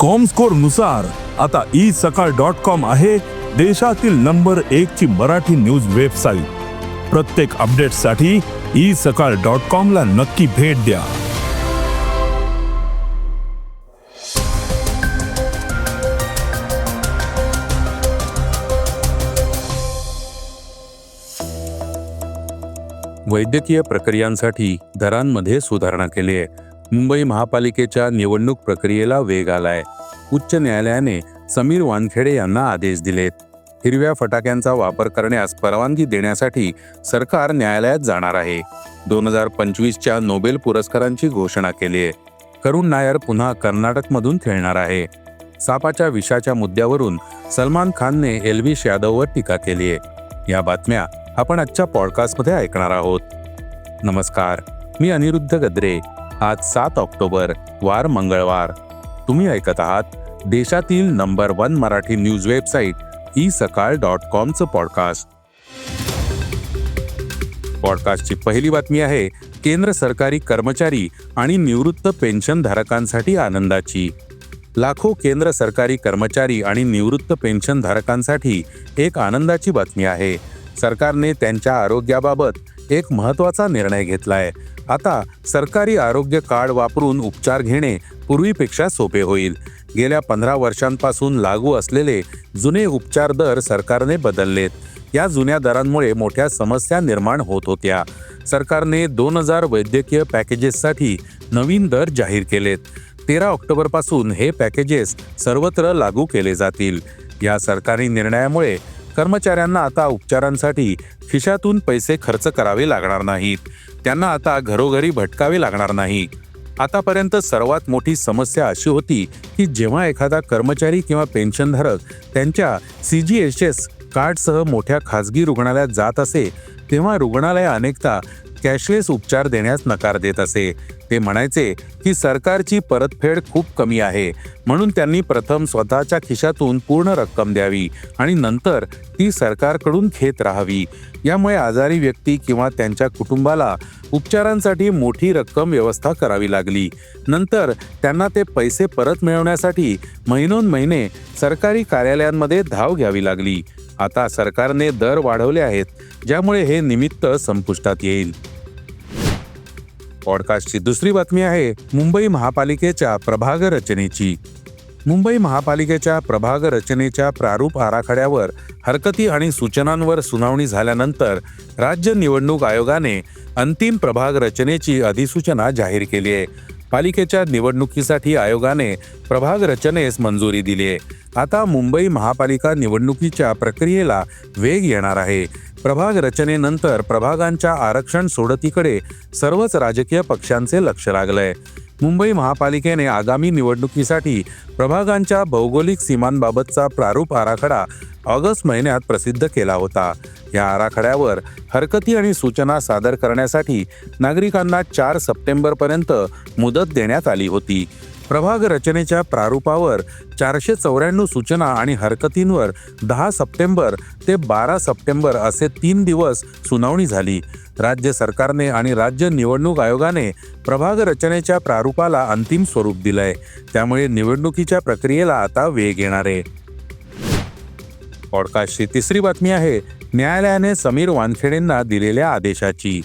कॉमस्कोरनुसार आता E Sakal dot com आहे देशातील नंबर एक ची मराठी न्यूज वेबसाईट प्रत्येक अपडेटसाठी ई सकाळ डॉट कॉम ला नक्की भेट द्या. वैद्यकीय प्रक्रियांसाठी दरांमध्ये सुधारणा केली आहे मुंबई महापालिकेच्या निवडणूक प्रक्रियेला वेग आलाय. उच्च न्यायालयाने समीर वानखेडे यांना आदेश दिलेत हिरव्या फटाक्यांचा वापर करण्यास परवानगी देण्यासाठी सरकार न्यायालयात जाणार आहे. दोन हजार पंचवीसच्या नोबेल पुरस्कारांची घोषणा केली आहे. करुण नायर पुन्हा कर्नाटकमधून खेळणार आहे. सापाच्या विषाच्या मुद्द्यावरून सलमान खानने एल्विश यादववर टीका केली आहे. या बातम्या आपण आजच्या पॉडकास्टमध्ये ऐकणार आहोत. नमस्कार. मी अनिरुद्ध गद्रे. आज सात ऑक्टोबर वार मंगळवार. तुम्ही ऐकत आहात देशातील number one Marathi news website e Sakal dot कॉमचं podcast. पॉडकास्टची पहिली बातमी आहे केंद्र सरकारी कर्मचारी आणि निवृत्त पेन्शनधारकांसाठी आनंदाची. लाखो केंद्र सरकारी कर्मचारी आणि निवृत्त पेन्शनधारकांसाठी एक आनंदाची बातमी आहे. सरकारने त्यांच्या आरोग्याबाबत एक महत्त्वाचा निर्णय घेतलाय. आता सरकारी आरोग्य कार्ड वापरून उपचार घेणे पूर्वीपेक्षा सोपे होईल. गेल्या पंधरा वर्षांपासून लागू असलेले जुने उपचार दर सरकारने बदललेत. या जुन्या दरांमुळे मोठ्या समस्या निर्माण होत होत्या. सरकारने दोन हजार वैद्यकीय पॅकेजेससाठी नवीन दर जाहीर केलेत. तेरा ऑक्टोबरपासून हे पॅकेजेस सर्वत्र लागू केले जातील. या सरकारी निर्णयामुळे कर्मचाऱ्यांना आता उपचारांसाठी खिशातून पैसे खर्च करावे लागणार नाहीत. त्यांना आता घरोघरी भटकावे लागणार नाही. आतापर्यंत सर्वात मोठी समस्या अशी होती की जेव्हा एखादा कर्मचारी किंवा पेन्शनधारक त्यांच्या सी जी एच एस कार्डसह मोठ्या खाजगी रुग्णालयात जात असे तेव्हा रुग्णालय अनेकदा कॅशलेस उपचार देण्यास नकार देत असे. ते म्हणायचे की सरकारची परतफेड खूप कमी आहे. म्हणून त्यांनी प्रथम स्वतःच्या खिशातून पूर्ण रक्कम द्यावी आणि नंतर ती सरकारकडून घेत राहावी. यामुळे आजारी व्यक्ती किंवा त्यांच्या कुटुंबाला उपचारांसाठी मोठी रक्कम व्यवस्था करावी लागली. नंतर त्यांना ते पैसे परत मिळवण्यासाठी महिनोन महिने सरकारी कार्यालयांमध्ये धाव घ्यावी लागली. आता सरकारने दर वाढवले आहेत ज्यामुळे हे निमित्त संपुष्टात येईल. पॉडकास्टची दुसरी बातमी आहे मुंबई महापालिकेच्या प्रभाग रचनेची. मुंबई महापालिकेच्या प्रभाग रचनेच्या प्रारूप आराखड्यावर हरकती आणि सूचनांवर सुनावणी झाल्यानंतर राज्य निवडणूक आयोगाने अंतिम प्रभाग रचनेची अधिसूचना जाहीर केली आहे. पालिकेच्या निवडणुकीसाठी आयोगाने प्रभाग रचनेस मंजुरी दिली आहे. आता मुंबई महापालिका निवडणुकीच्या प्रक्रियेला वेग येणार आहे. प्रभाग रचनेनंतर प्रभागांच्या आरक्षण सोडतीकडे सर्वच राजकीय पक्षांचे लक्ष लागलंय. मुंबई महापालिकेने आगामी निवडणुकीसाठी प्रभागांच्या भौगोलिक सीमांबाबतचा प्रारूप आराखडा ऑगस्ट महिन्यात प्रसिद्ध केला होता. या आराखड्यावर हरकती आणि सूचना सादर करण्यासाठी नागरिकांना चार सप्टेंबरपर्यंत मुदत देण्यात आली होती. प्रभाग रचनेच्या प्रारूपावर चारशे चौऱ्याण्णव सूचना आणि हरकतींवर दहा सप्टेंबर ते बारा सप्टेंबर असे तीन दिवस सुनावणी झाली. राज्य सरकारने आणि राज्य निवडणूक आयोगाने प्रभाग रचनेच्या प्रारूपाला अंतिम स्वरूप दिलंय. त्यामुळे निवडणुकीच्या प्रक्रियेला आता वेग येणार आहे. पॉडकास्टची तिसरी बातमी आहे न्यायालयाने समीर वानखेडेंना दिलेल्या आदेशाची.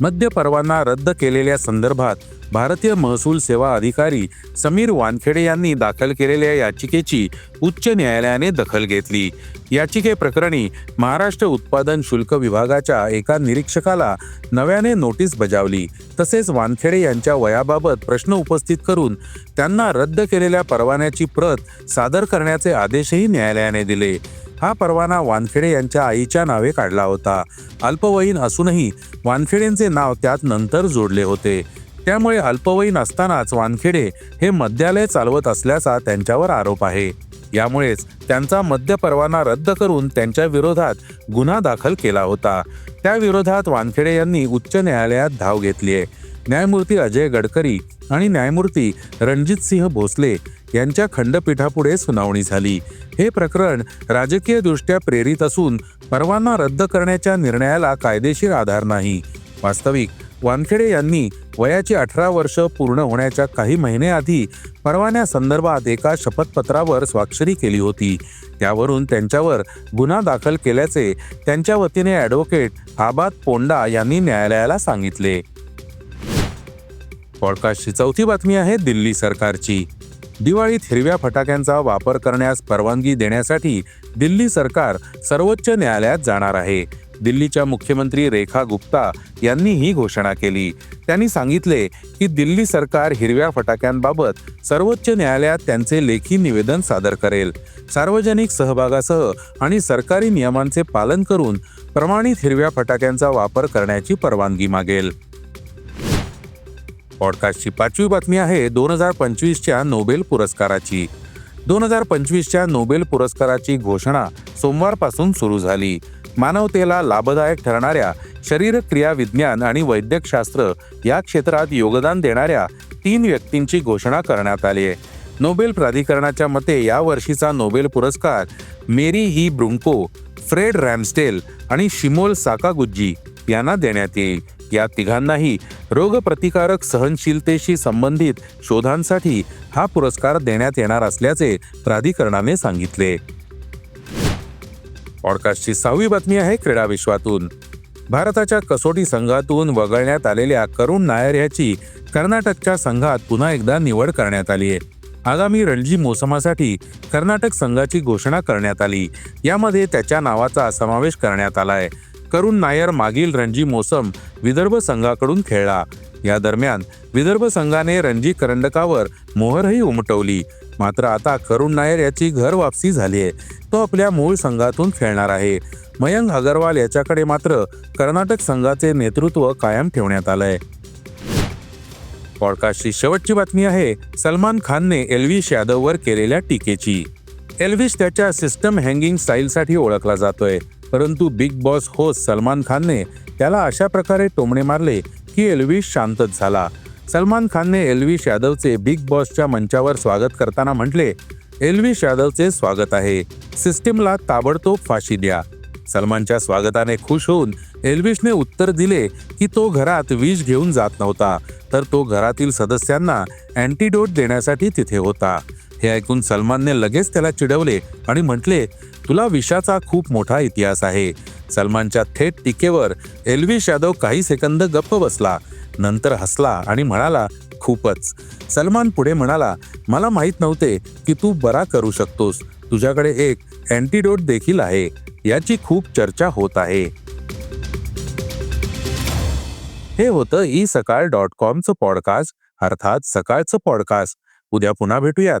मद्य परवाना रद्द केलेल्या संदर्भात भारतीय महसूल सेवा अधिकारी समीर वानखेडे यांनी दाखल केलेल्या याचिकेची उच्च न्यायालयाने दखल घेतली. याचिकेप्रकरणी महाराष्ट्र उत्पादन शुल्क विभागाच्या एका निरीक्षकाला नव्याने नोटीस बजावली. तसेच वानखेडे यांच्या वयाबाबत प्रश्न उपस्थित करून त्यांना रद्द केलेल्या परवान्याची प्रत सादर करण्याचे आदेशही न्यायालयाने दिले. हा परवाना वानखेडे यांच्या आईच्या नावे काढला होता. अल्पवयीन असूनही वानखेडेंचे नाव त्यात नंतर जोडले होते. त्यामुळे अल्पवयीन असतानाच वानखेडे हे मद्यालय चालवत असल्याचा त्यांच्यावर आरोप आहे. यामुळेच त्यांचा मद्य परवाना रद्द करून त्यांच्या विरोधात गुन्हा दाखल केला होता. त्या विरोधात वानखेडे यांनी उच्च न्यायालयात धाव घेतली आहे न्यायमूर्ती अजय गडकरी आणि न्यायमूर्ती रणजित सिंह भोसले यांच्या खंडपीठापुढे सुनावणी झाली. हे प्रकरण राजकीयदृष्ट्या प्रेरित असून परवाना रद्द करण्याच्या निर्णयाला कायदेशीर आधार नाही. वास्तविक वानखेडे यांनी वयाची अठरा वर्ष पूर्ण होण्याच्या काही महिने आधी परवान्यासंदर्भात एका शपथपत्रावर स्वाक्षरी केली होती. त्यावरून त्यांच्यावर गुन्हा दाखल केल्याचे त्यांच्या वतीने ॲडव्होकेट आबाद पोंडा यांनी न्यायालयाला सांगितले. पॉडकास्टची चौथी बातमी आहे दिल्ली सरकारची. दिवाळीत हिरव्या फटाक्यांचा वापर करण्यास परवानगी देण्यासाठी दिल्ली सरकार सर्वोच्च न्यायालयात जाणार आहे. दिल्लीच्या मुख्यमंत्री रेखा गुप्ता यांनी ही घोषणा केली. त्यांनी सांगितले की दिल्ली सरकार हिरव्या फटाक्यांबाबत सर्वोच्च न्यायालयात त्यांचे लेखी निवेदन सादर करेल. सार्वजनिक सहभागासह आणि सरकारी नियमांचे पालन करून प्रमाणित हिरव्या फटाक्यांचा वापर करण्याची परवानगी मागेल. पॉडकास्टची पाचवी बातमी आहे दोन हजार पंचवीसच्या नोबेल पुरस्काराची. दोन हजार पंचवीसच्या नोबेल पुरस्काराची घोषणा सोमवारपासून सुरू झाली. मानवतेला लाभदायक ठरणाऱ्या शरीरक्रिया विज्ञान आणि वैद्यकशास्त्र या क्षेत्रात योगदान देणाऱ्या तीन व्यक्तींची घोषणा करण्यात आली. आहे नोबेल प्राधिकरणाच्या मते या वर्षीचा नोबेल पुरस्कार मेरी ही ब्रुंको फ्रेड रॅमस्टेल आणि शिमोल साकागुज्जी यांना देण्यात येईल. या तिघांनाही रोगप्रतिकारक सहनशीलतेशी संबंधित शोधांसाठी हा पुरस्कार देण्यात येणार असल्याचे प्राधिकरणाने सांगितले. पॉडकास्टची सहावी बातमी आहे क्रीडा विश्वातून. भारताच्या कसोटी संघातून वगळण्यात आलेल्या करुण नायर याची कर्नाटकच्या संघात पुन्हा एकदा निवड करण्यात आली आहे. आगामी रणजी मोसमासाठी कर्नाटक संघाची घोषणा करण्यात आली. यामध्ये त्याच्या नावाचा समावेश करण्यात आला आहे. करुण नायर मागील रणजी मोसम विदर्भ संघाकडून खेळला. या दरम्यान विदर्भ संघाने रणजी करंडकावर मोहरही उमटवली. मात्र आता करुण नायर याची घर वापसी झाली आहे. तो आपल्या मूळ संघातून खेळणार आहे. मयंक अगरवाल याच्याकडे मात्र कर्नाटक संघाचे नेतृत्व कायम ठेवण्यात आलंय. पॉडकास्टची शेवटची बातमी आहे सलमान खानने एल्विश यादववर केलेल्या टीकेची. एल्विश त्याच्या सिस्टम हँगिंग स्टाईलसाठी ओळखला जातोय. परंतु बिग बॉस होस्ट सलमान खानने त्याला अशा प्रकारे टोमणे मारले की एल्विश शांतच झाला. सलमान खानने एल्विश यादवचे बिग बॉसच्या मंचावर स्वागत करताना म्हटले एल्विश यादवचे स्वागत आहे. सिस्टीमला ताबडतोब फाशी द्या. सलमानच्या स्वागताने खुश होऊन एल्विशने उत्तर दिले की तो घरात विष घेऊन जात नव्हता तर तो घरातील सदस्यांना अँटीडोट देण्यासाठी तिथे होता. हे ऐकून सलमानने लगेच त्याला चिडवले आणि म्हटले तुला विषाचा खूप मोठा इतिहास आहे. सलमानच्या थेट टीकेवर एल्विश यादव काही सेकंद गप्प बसला नंतर हसला आणि म्हणाला खूपच. सलमान पुढे म्हणाला मला माहीत नव्हते की तू बरा करू शकतोस. तुझ्याकडे एक अँटीडोट देखील आहे. याची खूप चर्चा होत आहे. हे होतं ई सकाळ डॉट कॉमचं पॉडकास्ट अर्थात सकाळचं पॉडकास्ट. उद्या पुन्हा भेटूयात.